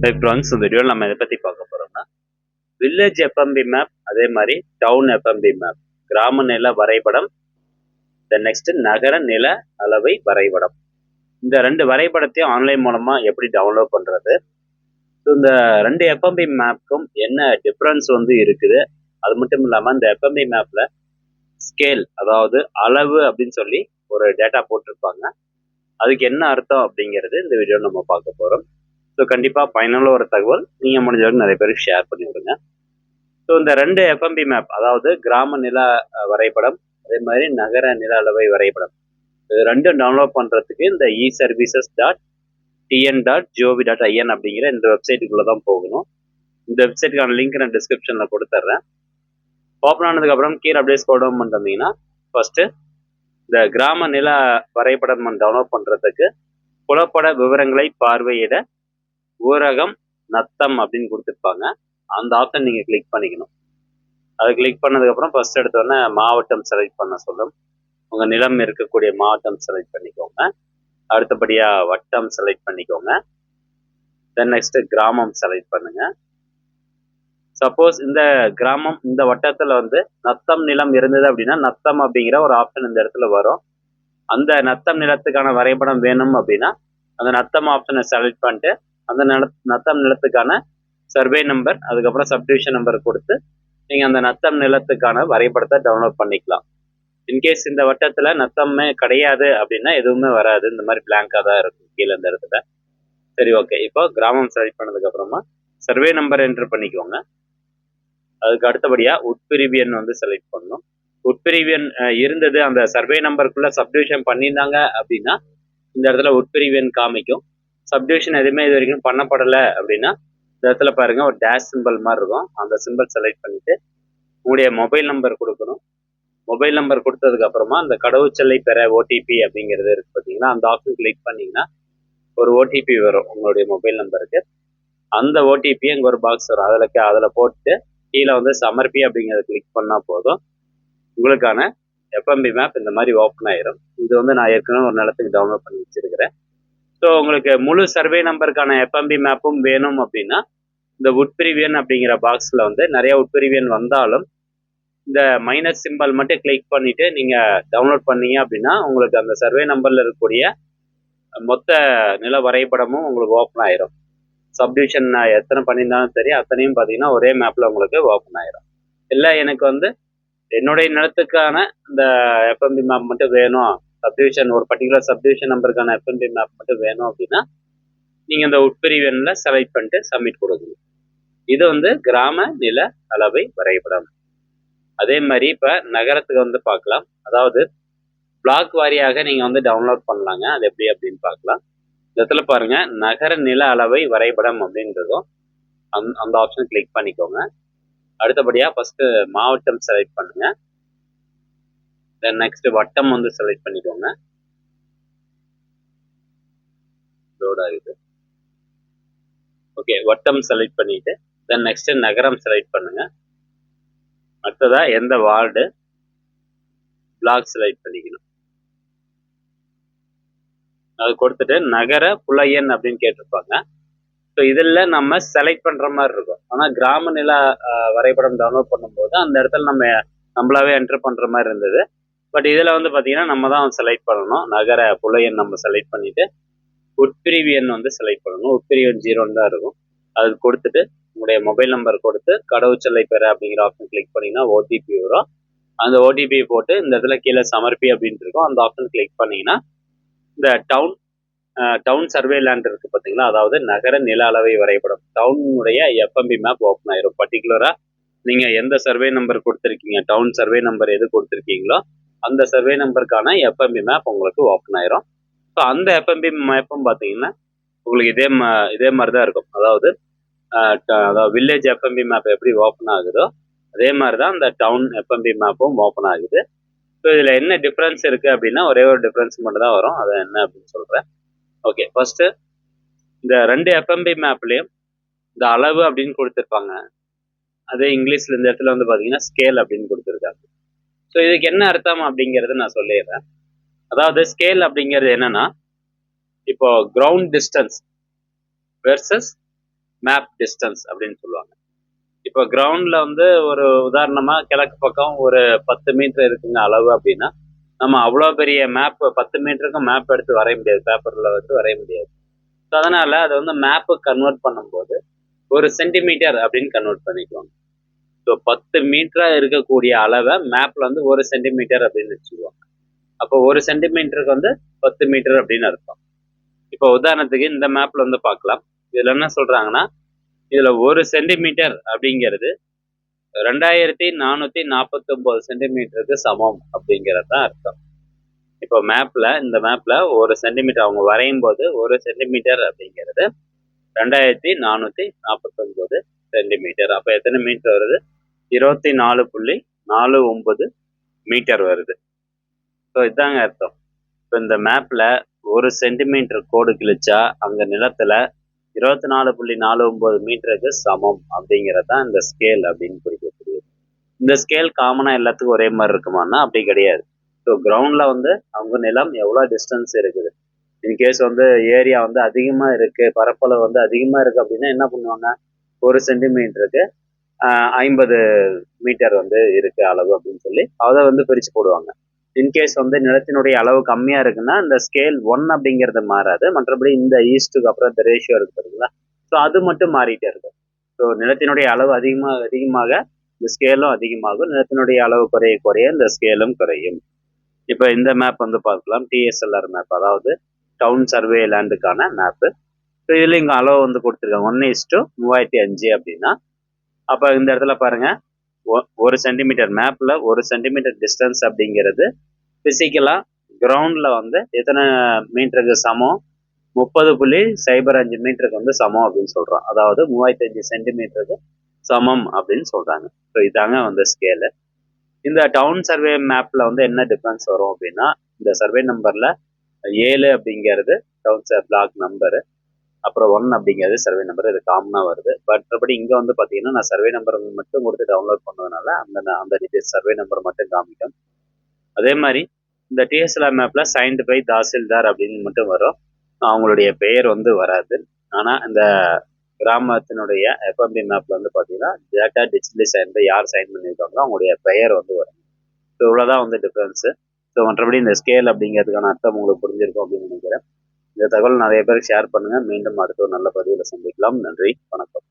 Friends இந்த வீடியோவில் நம்ம எதை பற்றி பார்க்க போகிறோம்னா வில்லேஜ் எஃப்எம்பி மேப் அதே மாதிரி டவுன் எஃப்எம்பி மேப் கிராம நில வரைபடம் த நெக்ஸ்ட் நகர நில அளவை வரைபடம். இந்த ரெண்டு வரைபடத்தையும் ஆன்லைன் மூலமாக எப்படி டவுன்லோட் பண்ணுறது ஸோ இந்த ரெண்டு எஃப்எம்பி மேப்க்கும் என்ன டிஃப்ரென்ஸ் வந்து இருக்குது? அது மட்டும் இல்லாமல் இந்த எஃப்எம்பி மேப்பில் ஸ்கேல் அதாவது அளவு அப்படின்னு சொல்லி ஒரு டேட்டா போட்டிருப்பாங்க. அதுக்கு என்ன அர்த்தம் அப்படிங்கிறது இந்த வீடியோ நம்ம பார்க்க போகிறோம் ஸோ கண்டிப்பாக பயனுள்ள ஒரு தகவல். நீங்கள் முடிஞ்ச நிறைய பேருக்கு ஷேர் பண்ணி விடுங்க ஸோ இந்த ரெண்டு எஃப்எம்பி மேப் அதாவது கிராம நில வரைபடம் அதே மாதிரி நகர நில அளவை வரைபடம். இது ரெண்டும் டவுன்லோட் பண்ணுறதுக்கு இந்த e services dot TN dot GOV dot IN அப்படிங்கிற இந்த வெப்சைட்டுக்குள்ளே தான் போகணும். இந்த வெப்சைட்டுக்கான லிங்க் நான் டிஸ்கிரிப்ஷனில் கொடுத்துட்றேன் ஓப்பன் ஆனதுக்கப்புறம் கீழே அப்படியே ஸ்கோல் டவுன் பண்ணிட்டீங்கன்னா ஃபஸ்ட்டு இந்த கிராம நில வரைபடம் டவுன்லோட் பண்ணுறதுக்கு புலப்பட விவரங்களை பார்வையிட ஊரகம் நத்தம் அப்படின்னு கொடுத்துருப்பாங்க. அந்த ஆப்ஷன் நீங்கள் கிளிக் பண்ணிக்கணும். அது கிளிக் பண்ணதுக்கப்புறம் ஃபர்ஸ்ட் எடுத்தோடனே மாவட்டம் செலக்ட் பண்ண சொல்லும். உங்கள் நிலம் இருக்கக்கூடிய மாவட்டம் செலக்ட் பண்ணிக்கோங்க. அடுத்தபடியாக வட்டம் செலக்ட் பண்ணிக்கோங்க. தென் நெக்ஸ்ட்டு கிராமம் செலக்ட் பண்ணுங்கள் சப்போஸ் இந்த கிராமம் இந்த வட்டத்தில் வந்து நத்தம் நிலம் இருந்தது அப்படின்னா நத்தம் அப்படிங்கிற ஒரு ஆப்ஷன் இந்த இடத்துல வரும். அந்த நத்தம் நிலத்துக்கான வரைபடம் வேணும் அப்படின்னா அந்த நத்தம் ஆப்ஷனை செலக்ட் பண்ணிட்டு அந்த நில நத்தம் நிலத்துக்கான சர்வே நம்பர் அதுக்கப்புறம் சப்டிவிஷன் நம்பர் கொடுத்து நீங்கள் அந்த நத்தம் நிலத்துக்கான வரைபடத்தை டவுன்லோட் பண்ணிக்கலாம். இன்கேஸ் இந்த வட்டத்தில் நத்தமே கிடையாது அப்படின்னா எதுவுமே வராது. இந்த மாதிரி பிளாங்காக தான் இருக்கும் கீழே இந்த இடத்துல. சரி ஓகே இப்போ கிராமம் செலக்ட் பண்ணதுக்கப்புறமா சர்வே நம்பர் என்ட்ரு பண்ணிக்கோங்க. அதுக்கு அடுத்தபடியாக உட்பிரிவு எண் வந்து செலக்ட் பண்ணணும். உட்பிரிவு எண் இருந்தது அந்த சர்வே நம்பருக்குள்ளே சப்டிவிஷன் பண்ணியிருந்தாங்க அப்படின்னா இந்த இடத்துல உட்பிரிவு எண் காமிக்கும். சப்டிவிஷன் எதுவுமே இது வரைக்கும் பண்ணப்படலை அப்படின்னா இந்த இடத்துல பாருங்க ஒரு டேஷ் சிம்பிள் மாதிரி இருக்கும். அந்த சிம்பிள் செலக்ட் பண்ணிட்டு உங்களுடைய மொபைல் நம்பர் கொடுக்கணும். மொபைல் நம்பர் கொடுத்ததுக்கு அப்புறமா அந்த கடவுச்சொல்லை பெற ஓடிபி அப்படிங்கிறது இருக்கு பார்த்தீங்கன்னா அந்த ஆப்ஷன் கிளிக் பண்ணீங்கன்னா ஒரு ஓடிபி வரும் உங்களுடைய மொபைல் நம்பருக்கு அந்த ஓடிபி அங்கே ஒரு பாக்ஸ் வரும். அதில் அதில் போட்டு கீழே வந்து சமர்ப்பி அப்படிங்கிறத கிளிக் பண்ணால் போதும். உங்களுக்கான எஃப்எம்பி மேப் இந்த மாதிரி ஓப்பன் ஆயிரும். இது வந்து நான் ஏற்கனவே ஒரு நிலத்துக்கு டவுன்லோட் பண்ணி வச்சிருக்கிறேன். ஸோ உங்களுக்கு முழு சர்வே நம்பருக்கான எஃப்எம்பி மேப்பும் வேணும் அப்படின்னா இந்த உட்பிரிவியன் அப்படிங்கிற பாக்ஸில் வந்து நிறைய உட்பிரிவியன் வந்தாலும் இந்த மைனஸ் சிம்பல் மட்டும் கிளிக் பண்ணிவிட்டு நீங்கள் டவுன்லோட் பண்ணீங்க அப்படின்னா உங்களுக்கு அந்த சர்வே நம்பரில் இருக்கக்கூடிய மொத்த நில வரைபடமும் உங்களுக்கு ஓப்பன் ஆயிரும். சப்டிவிஷன் நான் எத்தனை பண்ணியிருந்தாலும் சரி அத்தனையும் பார்த்தீங்கன்னா ஒரே மேப்பில் உங்களுக்கு ஓப்பன் ஆயிரும். இல்லை எனக்கு வந்து என்னுடைய நிலத்துக்கான இந்த எஃப்எம்பி மேப் மட்டும் வேணும் சப்டிவிஷன் ஒரு பர்டிகுலர் சப்டிவிஷன் நம்பருக்கான எஃப்எம்பி மேப் மட்டும் வேணும் அப்படின்னா நீங்கள் இந்த உட்பிரிவனில் செலக்ட் பண்ணிட்டு சப்மிட் கொடுக்கணும் இது வந்து கிராம நில அளவை வரைபடம். அதே மாதிரி இப்போ நகரத்துக்கு வந்து பார்க்கலாம். அதாவது பிளாக் வாரியாக நீங்கள் வந்து டவுன்லோட் பண்ணலாங்க. அது எப்படி அப்படின்னு பார்க்கலாம். இந்த இடத்துல பாருங்க நகர நில அளவை வரைபடம் அப்படின்றதும் அந் அந்த ஆப்ஷன் கிளிக் பண்ணிக்கோங்க. அடுத்தபடியாக ஃபஸ்ட்டு மாவட்டம் செலக்ட் பண்ணுங்கள் தென் நெக்ஸ்ட் வட்டம் வந்து செலக்ட் பண்ணிக்கோங்க. லோட் ஆகுது. ஓகே வட்டம் செலக்ட் பண்ணிட்டு தென் நெக்ஸ்ட் நகரம் செலக்ட் பண்ணுங்க. அடுத்ததா எந்த வார்டு பிளாக் செலக்ட் பண்ணிக்கணும். அது கொடுத்துட்டு நகர புலையன் அப்படின்னு கேட்டிருப்பாங்க. ஸோ இதில் நம்ம செலக்ட் பண்ணுற மாதிரி இருக்கும். ஆனால் கிராம நில வரைபடம் டவுன்லோட் பண்ணும்போது அந்த இடத்துல நம்ம நம்மளாவே என்டர் பண்ணுற மாதிரி இருந்தது. பட் இதில் வந்து பார்த்தீங்கன்னா நம்ம தான் செலக்ட் பண்ணணும். நகர புலையன் நம்ம செலக்ட் பண்ணிட்டு உட்பிரிவு எண் வந்து செலக்ட் பண்ணணும். உட்பிரிவு எண் ஜீரோன்னு தான் இருக்கும். அது கொடுத்துட்டு உங்களுடைய மொபைல் நம்பர் கொடுத்து கடவுச்சொல்லை பெற அப்படிங்கிற ஆப்ஷன் கிளிக் பண்ணிங்கன்னா ஓடிபி வரும். அந்த ஓடிபியை போட்டு இந்த இடத்துல கீழே சமர்ப்பி அப்படின்ட்டு இருக்கும். அந்த ஆப்ஷன் கிளிக் பண்ணீங்கன்னா இந்த டவுன் டவுன் சர்வே லேண்ட் இருக்குது பார்த்தீங்களா அதாவது நகர நில அளவை வரைபடம். டவுனுடைய எஃப்எம்பி மேப் ஓப்பன் ஆயிரும். பர்டிகுலராக நீங்கள் எந்த சர்வே நம்பர் கொடுத்துருக்கீங்க? டவுன் சர்வே நம்பர் எது கொடுத்துருக்கீங்களோ அந்த சர்வே நம்பருக்கான எஃப்எம்பி மேப் உங்களுக்கு ஓப்பன் ஆயிரும். ஸோ அந்த எஃப்எம்பி மேப்பும் பார்த்தீங்கன்னா உங்களுக்கு இதே மா இதே மாதிரி தான் இருக்கும். அதாவது அதாவது வில்லேஜ் எஃப்எம்பி மேப் எப்படி ஓப்பன் ஆகுதோ அதே மாதிரி தான் இந்த டவுன் எஃப்எம்பி மேப்பும் ஓப்பன் ஆகுது. ஸோ இதில் என்ன டிஃப்ரென்ஸ் இருக்குது அப்படின்னா ஒரே ஒரு டிஃப்ரென்ஸ் மட்டும் தான் வரும். அது என்ன அப்படின்னு சொல்கிறேன் ஓகே ஃபர்ஸ்ட்டு இந்த ரெண்டு எஃப்எம்பி மேப்லேயும் இந்த அளவு அப்படின்னு கொடுத்துருப்பாங்க. அதே இங்கிலீஷில் இந்த இடத்துல வந்து பார்த்தீங்கன்னா ஸ்கேல் அப்படின்னு கொடுத்துருக்காங்க. ஸோ இதுக்கு என்ன அர்த்தம் அப்படிங்கிறது நான் சொல்லிடுறேன். அதாவது ஸ்கேல் அப்படிங்கிறது என்னன்னா இப்போ ground distance versus map distance அப்படின்னு சொல்லுவாங்க. இப்போ கிரவுண்டில் வந்து ஒரு உதாரணமாக கிழக்கு பக்கம் ஒரு பத்து மீட்டர் இருக்குங்க அளவு அப்படின்னா நம்ம அவ்வளோ பெரிய மேப் பத்து மீட்டருக்கும் மேப் எடுத்து வரைய முடியாது. பேப்பரில் வந்து வரைய முடியாது. ஸோ அதனால் அதை வந்து மேப்பு கன்வெர்ட் பண்ணும்போது ஒரு சென்டிமீட்டர் அப்படின்னு கன்வெர்ட் பண்ணிக்குவாங்க ஸோ பத்து மீட்டராக இருக்கக்கூடிய அளவை மேப்ல வந்து ஒரு சென்டிமீட்டர் அப்படின்னு வச்சுக்குவாங்க அப்போ ஒரு சென்டிமீட்டருக்கு வந்து பத்து மீட்டர் அப்படின்னு அர்த்தம். இப்போ உதாரணத்துக்கு இந்த மேப்ல வந்து பார்க்கலாம். இதுல என்ன சொல்றாங்கன்னா இதுல ஒரு சென்டிமீட்டர் அப்படிங்கிறது ரெண்டாயிரத்தி நானூத்தி நாற்பத்தி ஒன்பது சென்டிமீட்டருக்கு சமம் அப்படிங்கிறது தான் அர்த்தம். இப்போ மேப்ல இந்த மேப்ல ஒரு சென்டிமீட்டர் அவங்க வரையும் போது ஒரு சென்டிமீட்டர் அப்படிங்கிறது ரெண்டாயிரத்தி நானூத்தி நாற்பத்தி ஒன்பது சென்டிமீட்டர் அப்போ எத்தனை மீட்டர் வருது? இருபத்தி நாலு புள்ளி நாலு ஒம்பது மீட்டர் வருது. ஸோ இதாங்க அர்த்தம். இப்போ இந்த மேப்பில் ஒரு சென்டிமீட்டர் கோடு கிழிச்சா அங்கே நிலத்தில் இருபத்தி நாலு புள்ளி நாலு ஒம்பது மீட்டருக்கு சமம் அப்படிங்கிறது தான் இந்த ஸ்கேல் அப்படின்னு குறிக்கக்கூடியது. இந்த ஸ்கேல் காமனாக எல்லாத்துக்கும் ஒரே மாதிரி இருக்குமானா அப்படி கிடையாது. ஸோ கிரவுண்டில் வந்து அவங்க நிலம் எவ்வளோ டிஸ்டன்ஸ் இருக்குது? இன்கேஸ் வந்து ஏரியா வந்து அதிகமாக இருக்குது பரப்பளவு வந்து அதிகமாக இருக்குது அப்படின்னா என்ன பண்ணுவாங்க? ஒரு சென்டிமீட்டருக்கு ஐம்பது மீட்டர் வந்து இருக்கு அளவு அப்படின்னு சொல்லி. அதை வந்து பிரித்து போடுவாங்க. இன்கேஸ் வந்து நிலத்தினுடைய அளவு கம்மியாக இருக்குன்னா இந்த ஸ்கேல் ஒன் அப்படிங்கிறது மாறாது. மற்றபடி இந்த ஈஸ்ட்டுக்கு அப்புறம் இந்த ரேஷியோ இருக்கு பாருங்களா ஸோ அது மட்டும் மாறிட்டே இருக்கும். ஸோ நிலத்தினுடைய அளவு அதிகமாக அதிகமாக இந்த ஸ்கேலும் அதிகமாகும். நிலத்தினுடைய அளவு குறைய குறைய இந்த ஸ்கேலும் குறையும். இப்போ இந்த மேப் வந்து பார்க்கலாம். டிஎஸ்எல்ஆர் மேப் அதாவது டவுன் சர்வே லேண்டுக்கான மேப்பு ஸோ இதில் இங்கே அளவு வந்து கொடுத்துருக்காங்க. ஒன்று இஸ்டு மூவாயிரத்தி அஞ்சு அப்படின்னா அப்போ இந்த இடத்துல பாருங்க. ஒரு சென்டிமீட்டர் மேப்பில் ஒரு சென்டிமீட்டர் டிஸ்டன்ஸ் அப்படிங்கிறது ஃபிசிக்கலாக கிரவுண்டில் வந்து எத்தனை மீட்டருக்கு சமம்? முப்பது புள்ளி சைபர் அஞ்சு மீட்டருக்கு வந்து சமம் அப்படின்னு சொல்கிறோம் அதாவது மூவாயிரத்தி அஞ்சு சென்டிமீட்டருக்கு சமம் அப்படின்னு சொல்கிறாங்க ஸோ இதாங்க வந்து ஸ்கேலு இந்த டவுன் சர்வே மேப்பில் வந்து என்ன டிஃப்ரென்ஸ் வரும் அப்படின்னா இந்த சர்வே நம்பரில் ஏழு அப்படிங்கிறது டவுன் சர் பிளாக் நம்பரு அப்புறம் ஒன் அப்படிங்கிறது சர்வே நம்பர் இது காமனாக வருது. மற்றபடி இங்கே வந்து பார்த்தீங்கன்னா நான் சர்வே நம்பர் மட்டும் கொடுத்து டவுன்லோட் பண்ணதுனால அந்த அந்த டீட்டெயில்ஸ் சர்வே நம்பர் மட்டும் காமிக்கும். அதே மாதிரி இந்த டிஎஸ்எல்ஆர் மேப்பில் சைன்டு பை தாசில்தார் அப்படின்னு மட்டும் வரும். அவங்களுடைய பெயர் வந்து வராது. ஆனால் இந்த கிராமத்தினுடைய எஃப்எம்பி மேப்பில் வந்து பார்த்தீங்கன்னா டேட்டா டிஜிட்டலி சைன் பை யார் சைன் பண்ணியிருக்காங்களோ அவங்களுடைய பெயர் வந்து வரும். ஸோ இவ்வளோதான் வந்து டிஃப்ரென்ஸு ஸோ மற்றபடி இந்த ஸ்கேல் அப்படிங்கிறதுக்கான அர்த்தம் உங்களுக்கு புரிஞ்சிருக்கும் அப்படின்னு நினைக்கிறேன். இந்த தகவல் நிறைய பேருக்கு ஷேர் பண்ணுங்கள் மீண்டும் அடுத்த ஒரு நல்ல பதிவில் சந்திக்கலாம். நன்றி. வணக்கம்.